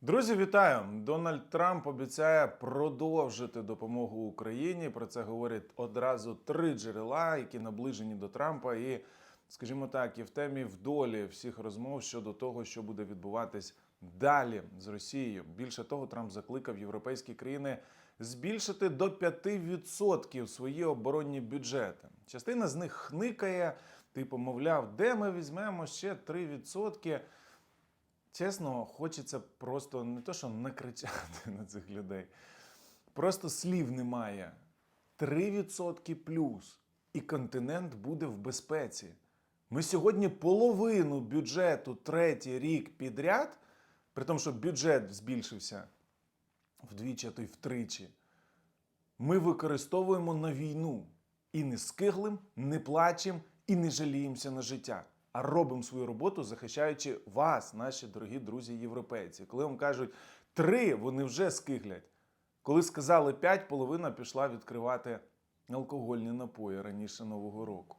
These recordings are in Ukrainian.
Друзі, вітаю! Дональд Трамп обіцяє продовжити допомогу Україні. Про це говорять одразу три джерела, які наближені до Трампа, і, скажімо так, і в темі в долі всіх розмов щодо того, що буде відбуватись далі з Росією. Більше того, Трамп закликав європейські країни збільшити до 5% свої оборонні бюджети. Частина з них хникає, типу, мовляв, де ми візьмемо ще 3%. Чесно, хочеться просто не то, що накричати на цих людей. Просто слів немає. 3% плюс, і континент буде в безпеці. Ми сьогодні половину бюджету третій рік підряд, при тому, що бюджет збільшився вдвічі, а то й втричі. Ми використовуємо на війну і не скиглим, не плачем і не жаліємося на життя, а робимо свою роботу, захищаючи вас, наші дорогі друзі європейці. Коли вам кажуть три, вони вже скиглять. Коли сказали п'ять, половина пішла відкривати алкогольні напої раніше Нового року.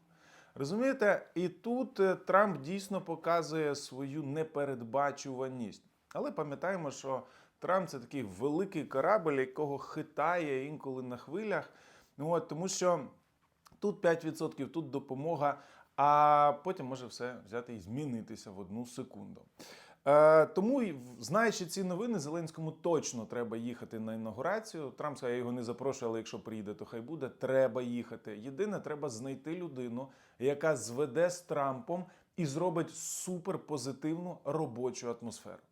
Розумієте, і тут е, Трамп дійсно показує свою непередбачуваність. Але пам'ятаємо, що Трамп це такий великий корабль, якого хитає інколи на хвилях. От, тому що тут 5%, тут допомога, а потім може все взяти і змінитися в одну секунду. Е, тому, знаючи ці новини, Зеленському точно треба їхати на інаугурацію. Трамп сказав, я його не запрошую, але якщо приїде, то хай буде. Треба їхати. Єдине, треба знайти людину, яка зведе з Трампом і зробить суперпозитивну робочу атмосферу.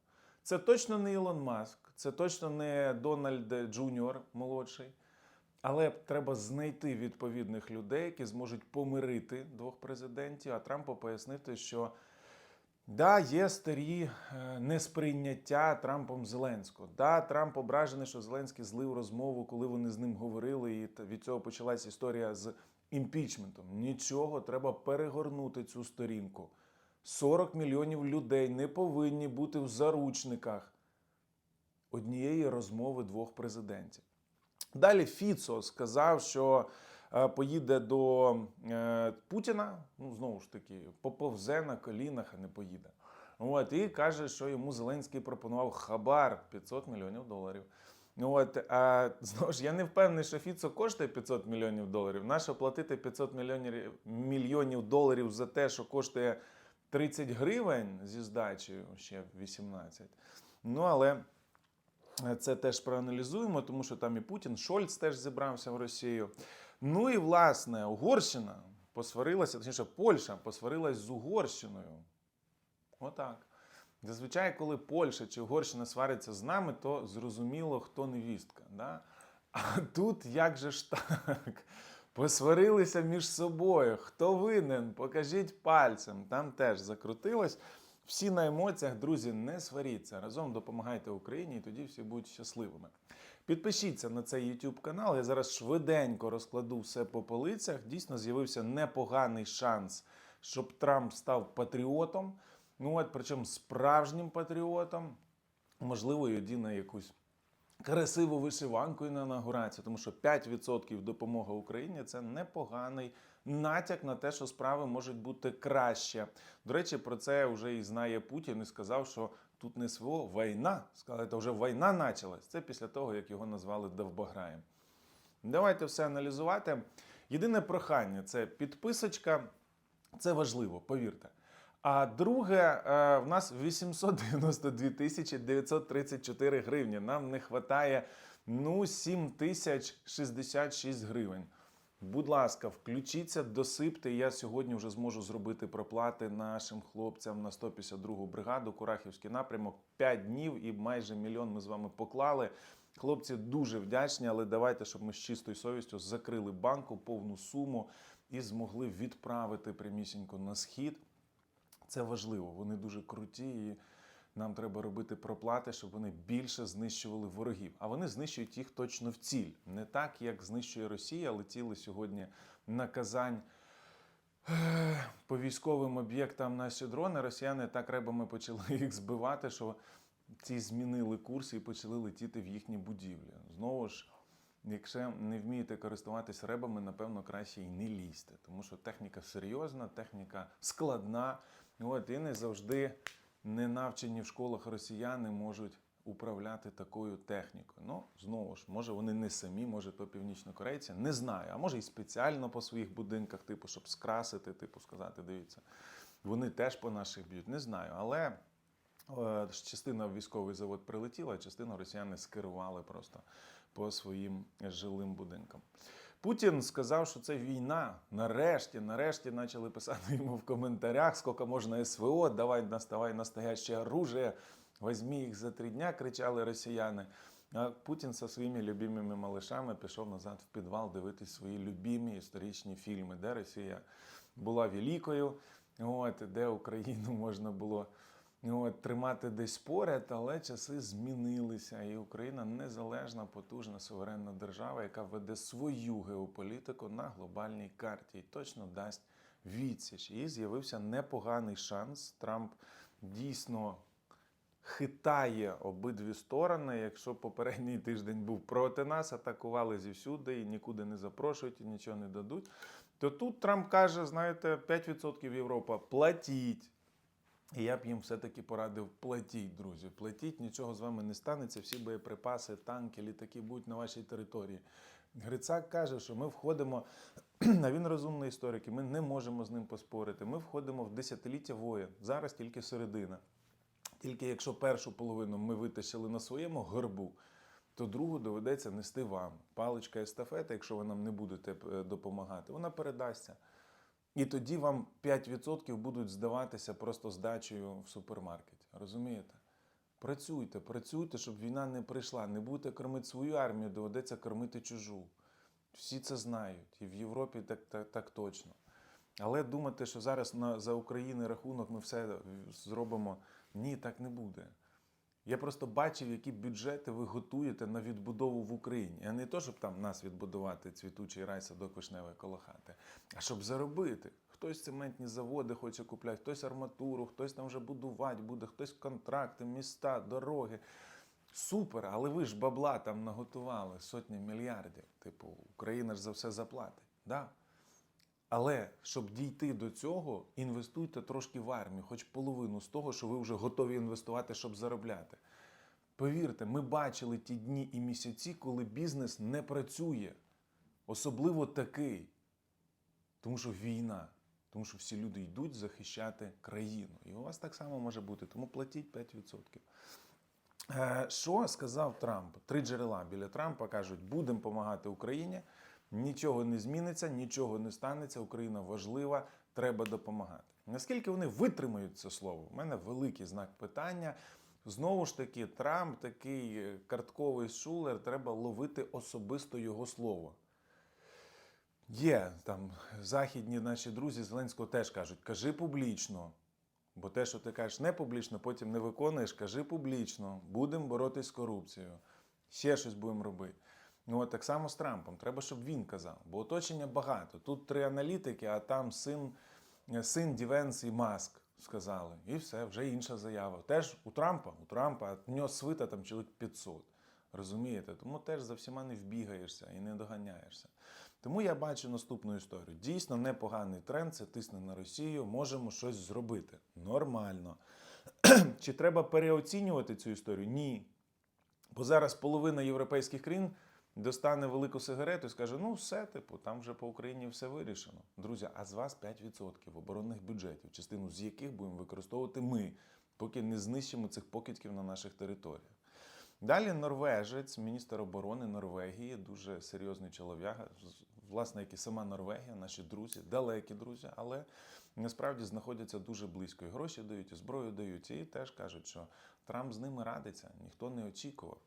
Це точно не Ілон Маск, це точно не Дональд Джуніор молодший. Але треба знайти відповідних людей, які зможуть помирити двох президентів. А Трампу пояснити, що да, є старі е, несприйняття Трампом Зеленського. Да, Трамп ображений, що Зеленський злив розмову, коли вони з ним говорили, і від цього почалась історія з імпічментом. Нічого, треба перегорнути цю сторінку. 40 мільйонів людей не повинні бути в заручниках однієї розмови двох президентів. Далі Фіцо сказав, що е, поїде до е, Путіна. Ну, знову ж таки, поповзе на колінах, а не поїде. От, і каже, що йому Зеленський пропонував хабар 500 мільйонів доларів. От, а, знову ж, я не впевнений, що Фіцо коштує 500 мільйонів доларів. Нащо платити 500 мільйонів, мільйонів доларів за те, що коштує 30 гривень зі здачею ще 18. Ну, але це теж проаналізуємо, тому що там і Путін, Шольц теж зібрався в Росію. Ну і власне Угорщина посварилася, точніше, Польща посварилась з Угорщиною. Отак. Зазвичай, коли Польща чи Угорщина свариться з нами, то зрозуміло, хто невістка. Да? А тут як же ж так? Посварилися між собою. Хто винен? Покажіть пальцем. Там теж закрутилось. Всі на емоціях, друзі, не сваріться. Разом допомагайте Україні, і тоді всі будуть щасливими. Підпишіться на цей YouTube канал. Я зараз швиденько розкладу все по полицях. Дійсно, з'явився непоганий шанс, щоб Трамп став патріотом. Ну от, причому справжнім патріотом. Можливо, і одіне якусь красиву вишиванку на інаугурацію, тому що 5% допомога Україні це непоганий натяк на те, що справи можуть бути краще. До речі, про це вже і знає Путін і сказав, що тут не СВО, війна. Сказали, це вже війна почалась. Це після того, як його назвали Довбограєм. Давайте все аналізувати. Єдине прохання це підписочка. Це важливо, повірте. А друге, е, в нас 892 тисячі 934 гривні. Нам не вистачає ну 7 тисяч 66 гривень. Будь ласка, включіться, досипте. Я сьогодні вже зможу зробити проплати нашим хлопцям на 152-гу бригаду, Курахівський напрямок. 5 днів і майже мільйон ми з вами поклали. Хлопці дуже вдячні, але давайте, щоб ми з чистою совістю закрили банку повну суму і змогли відправити прямісінько на схід. Це важливо. Вони дуже круті, і нам треба робити проплати, щоб вони більше знищували ворогів. А вони знищують їх точно в ціль. Не так, як знищує Росія, летіли сьогодні на Казань. По військовим об'єктам наші дрони росіяни так ребами почали їх збивати, що ці змінили курс і почали летіти в їхні будівлі. Знову ж, якщо не вмієте користуватись ребами, напевно, краще і не лізьте, тому що техніка серйозна, техніка складна. От, і не завжди ненавчені в школах росіяни можуть управляти такою технікою. Ну, знову ж, може, вони не самі, може, то північнокорейці, не знаю. А може, і спеціально по своїх будинках, типу, щоб скрасити, типу, сказати, дивіться, вони теж по наших б'ють, не знаю. Але е, частина в військовий завод прилетіла, а частину росіяни скерували просто по своїм жилим будинкам. Путін сказав, що це війна. Нарешті, нарешті почали писати йому в коментарях, скільки можна СВО, давай наставай настояще оружие, возьми їх за три дня, кричали росіяни. А Путін зі своїми любимими малишами пішов назад в підвал дивитись свої любимі історичні фільми, де Росія була великою, от, де Україну можна було от, тримати десь поряд, але часи змінилися, і Україна незалежна, потужна, суверенна держава, яка веде свою геополітику на глобальній карті і точно дасть відсіч. І з'явився непоганий шанс. Трамп дійсно хитає обидві сторони. Якщо попередній тиждень був проти нас, атакували зівсюди і нікуди не запрошують і нічого не дадуть. То тут Трамп каже: знаєте, 5% Європа платіть. І я б їм все-таки порадив платіть, друзі. Платіть, нічого з вами не станеться. Всі боєприпаси, танки, літаки будуть на вашій території. Грицак каже, що ми входимо, а він розумний історик, і ми не можемо з ним поспорити. Ми входимо в десятиліття воєн. Зараз тільки середина. Тільки якщо першу половину ми витащили на своєму горбу, то другу доведеться нести вам. Паличка естафета, якщо ви нам не будете е, допомагати, вона передасться. І тоді вам 5% будуть здаватися просто здачею в супермаркеті. Розумієте? Працюйте, працюйте, щоб війна не прийшла. Не будете кормити свою армію, доведеться кормити чужу. Всі це знають. І в Європі так, так, так точно. Але думати, що зараз на, за України рахунок ми все зробимо. Ні, так не буде. Я просто бачив, які бюджети ви готуєте на відбудову в Україні. А не то, щоб там нас відбудувати цвітучий рай садок вишневе коло хати, а щоб заробити. Хтось цементні заводи хоче купляти, хтось арматуру, хтось там вже будувати буде, хтось контракти, міста, дороги. Супер, але ви ж бабла там наготували сотні мільярдів. Типу, Україна ж за все заплатить. Да? Але щоб дійти до цього, інвестуйте трошки в армію, хоч половину з того, що ви вже готові інвестувати, щоб заробляти. Повірте, ми бачили ті дні і місяці, коли бізнес не працює. Особливо такий. Тому що війна, тому що всі люди йдуть захищати країну. І у вас так само може бути, тому платіть 5%. Е, Що сказав Трамп? Три джерела біля Трампа кажуть, будемо допомагати Україні. Нічого не зміниться, нічого не станеться. Україна важлива, треба допомагати. Наскільки вони витримають це слово? У мене великий знак питання. Знову ж таки, Трамп такий е, картковий шулер, треба ловити особисто його слово. Є там західні наші друзі Зеленського теж кажуть: кажи публічно. Бо те, що ти кажеш не публічно, потім не виконуєш, кажи публічно, будемо боротись з корупцією, ще щось будемо робити. Ну, от так само з Трампом. Треба, щоб він казав. Бо оточення багато. Тут три аналітики, а там син, син Дівенс і Маск сказали. І все, вже інша заява. Теж у Трампа, у Трампа у нього свита там чоловік 500. Розумієте? Тому теж за всіма не вбігаєшся і не доганяєшся. Тому я бачу наступну історію. Дійсно непоганий тренд, це тисне на Росію, можемо щось зробити. Нормально. Чи треба переоцінювати цю історію? Ні. Бо зараз половина європейських країн достане велику сигарету і скаже: ну все, типу, там вже по Україні все вирішено. Друзі, а з вас 5% оборонних бюджетів, частину з яких будемо використовувати ми, поки не знищимо цих покидьків на наших територіях. Далі норвежець, міністр оборони Норвегії, дуже серйозний чолов'яга, власне, як і сама Норвегія, наші друзі, далекі друзі, але насправді знаходяться дуже близько. І гроші дають, і зброю дають. І теж кажуть, що Трамп з ними радиться, ніхто не очікував.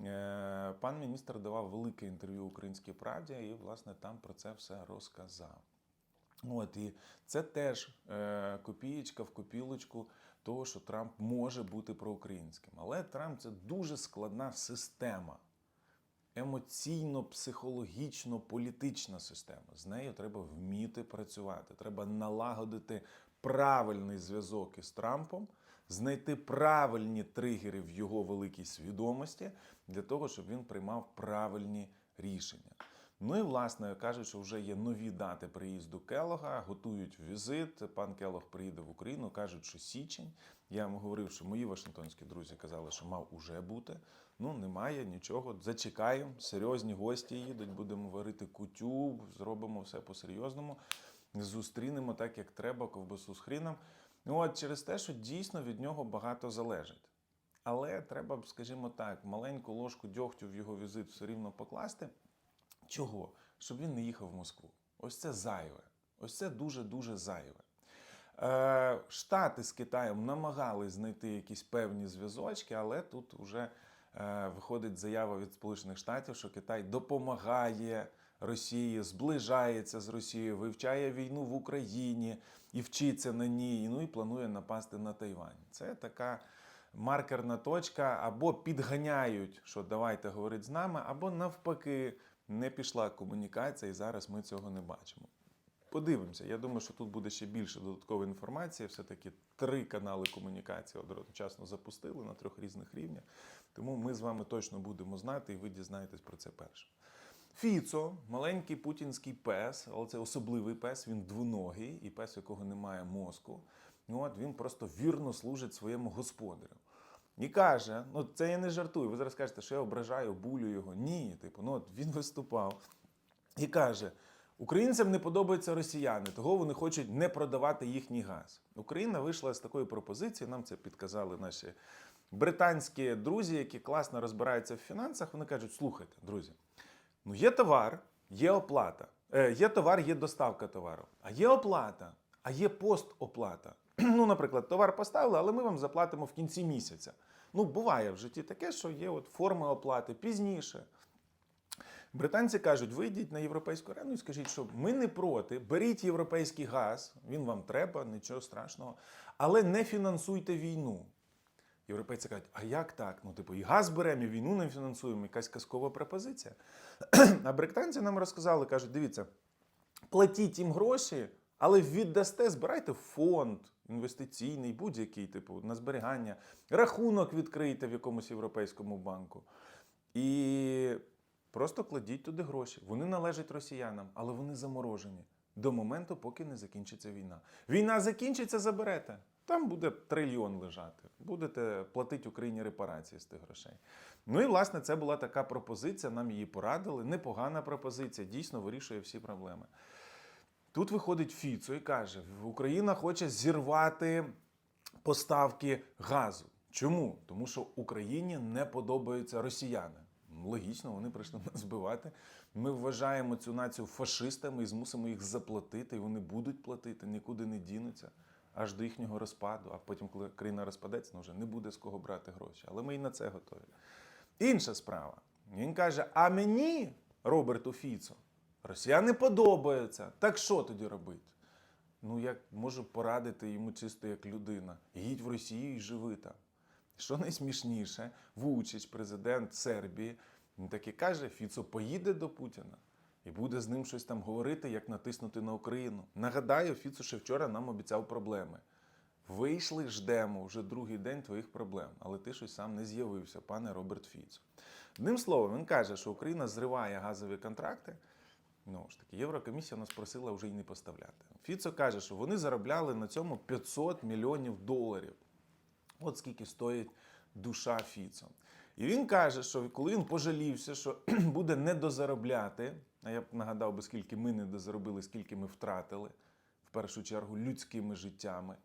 Е, Пан міністр давав велике інтерв'ю Українській правді, і, власне, там про це все розказав. От і це теж е, копієчка в копілочку того, що Трамп може бути проукраїнським. Але Трамп це дуже складна система, емоційно, психологічно, політична система. З нею треба вміти працювати. Треба налагодити правильний зв'язок із Трампом, знайти правильні тригери в його великій свідомості для того, щоб він приймав правильні рішення. Ну і власне кажуть, що вже є нові дати приїзду Келога, готують візит. Пан Келог приїде в Україну. кажуть, що січень. Я вам говорив, що мої вашингтонські друзі казали, що мав уже бути. Ну немає нічого. Зачекаємо. Серйозні гості їдуть. Будемо варити кутю, зробимо все по-серйозному. Зустрінемо так, як треба, ковбасу з хріном. Ну от через те, що дійсно від нього багато залежить. Але треба скажімо так, маленьку ложку дьогтю в його візит все рівно покласти. Чого? Щоб він не їхав в Москву. Ось це зайве. Ось це дуже-дуже зайве. Е, Штати з Китаєм намагались знайти якісь певні зв'язочки, але тут вже е, виходить заява від Сполучених Штатів, що Китай допомагає Росії, зближається з Росією, вивчає війну в Україні і вчиться на ній, ну і планує напасти на Тайвань. Це така маркерна точка, або підганяють, що давайте говорить з нами, або навпаки, не пішла комунікація, і зараз ми цього не бачимо. Подивимося. Я думаю, що тут буде ще більше додаткової інформації. Все-таки три канали комунікації одночасно запустили на трьох різних рівнях. Тому ми з вами точно будемо знати, і ви дізнаєтесь про це перше. Фіцо, маленький путінський пес, але це особливий пес, він двуногий, і пес, якого немає мозку. Ну от він просто вірно служить своєму господарю. І каже: ну це я не жартую. Ви зараз кажете, що я ображаю, булю його. Ні, типу, ну от він виступав і каже: українцям не подобаються росіяни, того вони хочуть не продавати їхній газ. Україна вийшла з такою пропозицією. Нам це підказали наші британські друзі, які класно розбираються в фінансах. Вони кажуть: слухайте, друзі, ну є товар, є оплата. Е, є товар, є доставка товару, а є оплата, а є постоплата. Ну, наприклад, товар поставили, але ми вам заплатимо в кінці місяця. Ну, буває в житті таке, що є от форми оплати пізніше. Британці кажуть, вийдіть на європейську арену і скажіть, що ми не проти, беріть європейський газ, він вам треба, нічого страшного, але не фінансуйте війну. Європейці кажуть, а як так? Ну, типу, і газ беремо, і війну не фінансуємо, якась казкова пропозиція. А британці нам розказали, кажуть, дивіться, платіть їм гроші, але віддасте, збирайте фонд інвестиційний, будь-який, типу, на зберігання, рахунок відкрийте в якомусь європейському банку. І просто кладіть туди гроші. Вони належать росіянам, але вони заморожені до моменту, поки не закінчиться війна. Війна закінчиться, заберете. Там буде трильйон лежати. Будете платити Україні репарації з тих грошей. Ну і власне це була така пропозиція. Нам її порадили. Непогана пропозиція, дійсно вирішує всі проблеми. Тут виходить Фіцо і каже: Україна хоче зірвати поставки газу. Чому? Тому що Україні не подобаються росіяни. Логічно, вони прийшли нас збивати. Ми вважаємо цю націю фашистами і змусимо їх заплатити, і вони будуть платити, нікуди не дінуться аж до їхнього розпаду. А потім, коли країна розпадеться, ну вже не буде з кого брати гроші. Але ми і на це готові. Інша справа. Він каже: а мені, Роберту Фіцо, росіяни подобаються. Так що тоді робити? Ну, я можу порадити йому чисто як людина. Їдь в Росію і живи там. Що найсмішніше, Вучич, президент Сербії, він так і каже: Фіцо поїде до Путіна і буде з ним щось там говорити, як натиснути на Україну. Нагадаю, Фіцо ще вчора нам обіцяв проблеми. Вийшли, ждемо вже другий день твоїх проблем, але ти щось сам не з'явився, пане Роберт Фіцо. Одним словом, він каже, що Україна зриває газові контракти. Ну ж таки, Єврокомісія нас просила вже й не поставляти. Фіцо каже, що вони заробляли на цьому 500 мільйонів доларів. От скільки стоїть душа Фіцо. І він каже, що коли він пожалівся, що буде недозаробляти, я б нагадав би, скільки ми недозаробили, скільки ми втратили, в першу чергу людськими життями,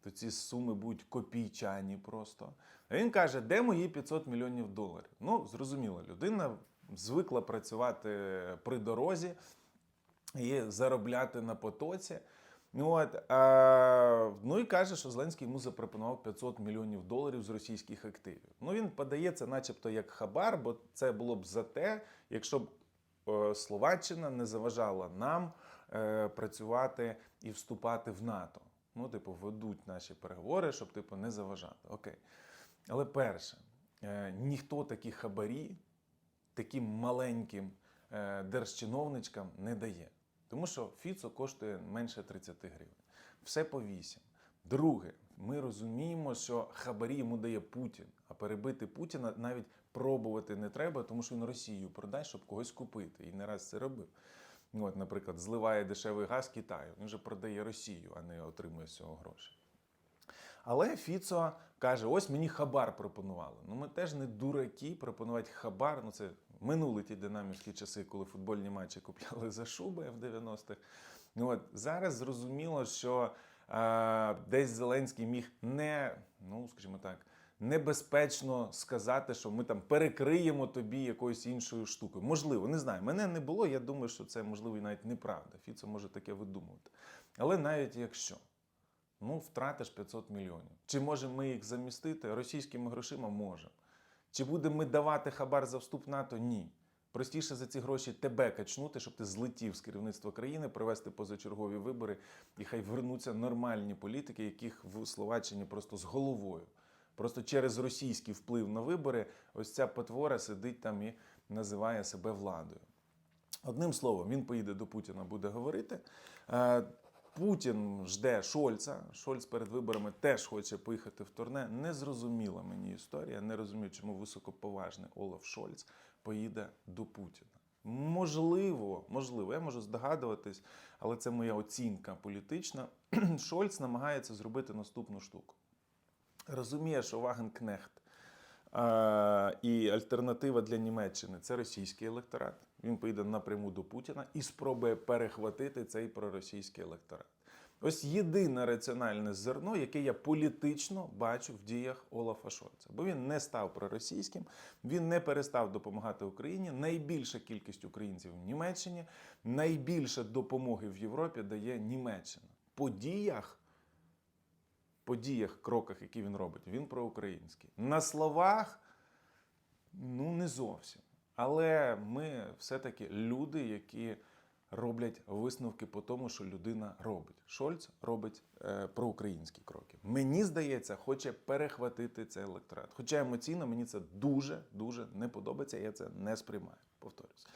то ці суми будуть копійчані просто. А він каже, де мої 500 мільйонів доларів? Ну, зрозуміло, людина звикла працювати при дорозі і заробляти на потоці. Ну, От, а, ну і каже, що Зеленський йому запропонував 500 мільйонів доларів з російських активів. Ну він подається, начебто, як хабар, бо це було б за те, якщо б Словаччина не заважала нам е, працювати і вступати в НАТО. Ну, типу, ведуть наші переговори, щоб типу не заважати. Окей. Але перше, е, ніхто такі хабарі таким маленьким е, держчиновничкам не дає. Тому що Фіцо коштує менше 30 гривень. Все по 8. Друге, Ми розуміємо, що хабарі йому дає Путін, а перебити Путіна навіть пробувати не треба, тому що він Росію продасть, щоб когось купити. І не раз це робив. От, наприклад, зливає дешевий газ Китаю. Він вже продає Росію, а не отримує з цього гроші. Але Фіцо каже: ось мені хабар пропонували. Ну ми теж не дураки пропонувати хабар. Ну це минули ті динамівські часи, коли футбольні матчі купляли за шуби в 90-х. Ну от зараз зрозуміло, що десь Зеленський міг не, ну скажімо так, небезпечно сказати, що ми там перекриємо тобі якоюсь іншою штукою. Можливо, не знаю. Мене не було. Я думаю, що це можливо і навіть неправда. Фіцо може таке видумувати. Але навіть якщо. Ну, втратиш 500 мільйонів. Чи можемо ми їх замістити? Російськими грошима можемо. Чи будемо ми давати хабар за вступ НАТО? Ні. Простіше за ці гроші тебе качнути, щоб ти злетів з керівництва країни, провести позачергові вибори, і хай вернуться нормальні політики, яких в Словаччині просто з головою. Просто через російський вплив на вибори ось ця потвора сидить там і називає себе владою. Одним словом, він поїде до Путіна, буде говорити. Е, Путін жде Шольца. Шольц перед виборами теж хоче поїхати в турне. Незрозуміла мені історія. Не розумію, чому високоповажний Олаф Шольц поїде до Путіна. Можливо, можливо, я можу здогадуватись, але це моя оцінка політична. Шольц намагається зробити наступну штуку. Розуміє, що Вагенкнехт е, і альтернатива для Німеччини це російський електорат. Він поїде напряму до Путіна і спробує перехватити цей проросійський електорат. Ось єдине раціональне зерно, яке я політично бачу в діях Олафа Шольца. Бо він не став проросійським, він не перестав допомагати Україні. Найбільша кількість українців в Німеччині, найбільше допомоги в Європі дає Німеччина. По діях по діях, кроках, які він робить, він проукраїнський. На словах, ну не зовсім. Але ми все-таки люди, які роблять висновки по тому, що людина робить. Шольц робить е, проукраїнські кроки. Мені здається, хоче перехватити цей електорат. Хоча емоційно мені це дуже дуже не подобається, я це не сприймаю. Повторюсь.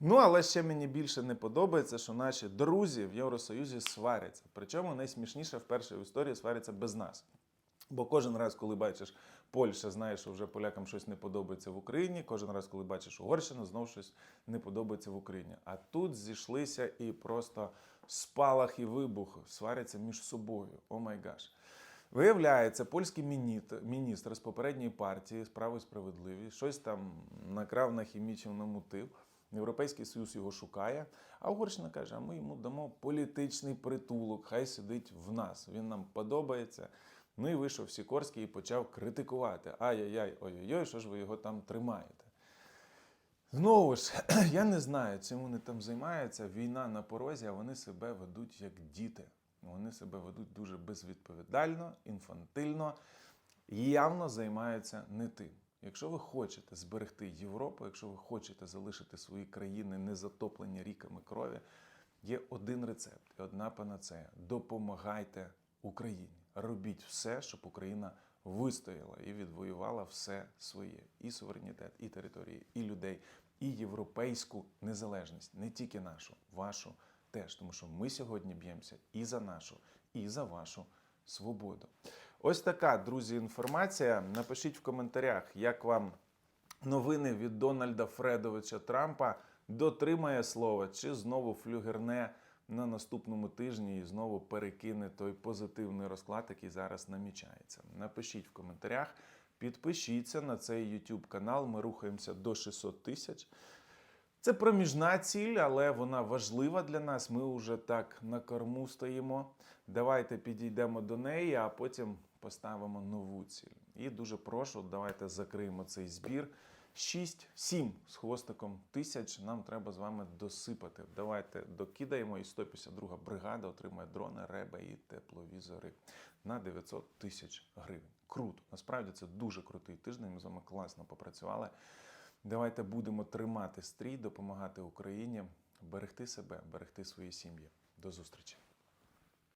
Ну, але ще мені більше не подобається, що наші друзі в Євросоюзі сваряться. Причому найсмішніше вперше в історії сваряться без нас. Бо кожен раз, коли бачиш Польща, знаєш, що вже полякам щось не подобається в Україні. Кожен раз, коли бачиш Угорщину, знову щось не подобається в Україні. А тут зійшлися і просто спалах і вибух сваряться між собою. О май гаш. Виявляється, польський міністр, з попередньої партії справи справедливість щось там накрав на хімічів, намутив. Європейський Союз його шукає, а Угорщина каже: а ми йому дамо політичний притулок, хай сидить в нас. Він нам подобається. Ну і вийшов Сікорський і почав критикувати. Ай-яй-яй, ой-ой-ой, що ж ви його там тримаєте? Знову ж, я не знаю, чим вони там займаються. Війна на порозі, а вони себе ведуть як діти. Вони себе ведуть дуже безвідповідально, інфантильно і явно займаються не тим. Якщо ви хочете зберегти Європу, якщо ви хочете залишити свої країни не затоплені ріками крові, є один рецепт і одна панацея. Допомагайте Україні. Робіть все, щоб Україна вистояла і відвоювала все своє: і суверенітет, і території, і людей, і європейську незалежність, не тільки нашу, вашу теж. Тому що ми сьогодні б'ємося і за нашу, і за вашу свободу. Ось така, друзі, інформація. Напишіть в коментарях, як вам новини від Дональда Фредовича Трампа дотримає слова, чи знову флюгерне на наступному тижні і знову перекине той позитивний розклад, який зараз намічається. Напишіть в коментарях, підпишіться на цей YouTube канал. Ми рухаємося до 600 тисяч. Це проміжна ціль, але вона важлива для нас. Ми вже так на корму стоїмо. Давайте підійдемо до неї, а потім поставимо нову ціль. І дуже прошу, давайте закриємо цей збір. 6-7 з хвостиком тисяч нам треба з вами досипати. Давайте докидаємо, і 152 бригада отримає дрони, реби і тепловізори на 900 тисяч гривень. Круто. Насправді це дуже крутий тиждень. Ми з вами класно попрацювали. Давайте будемо тримати стрій, допомагати Україні, берегти себе, берегти свої сім'ї. До зустрічі.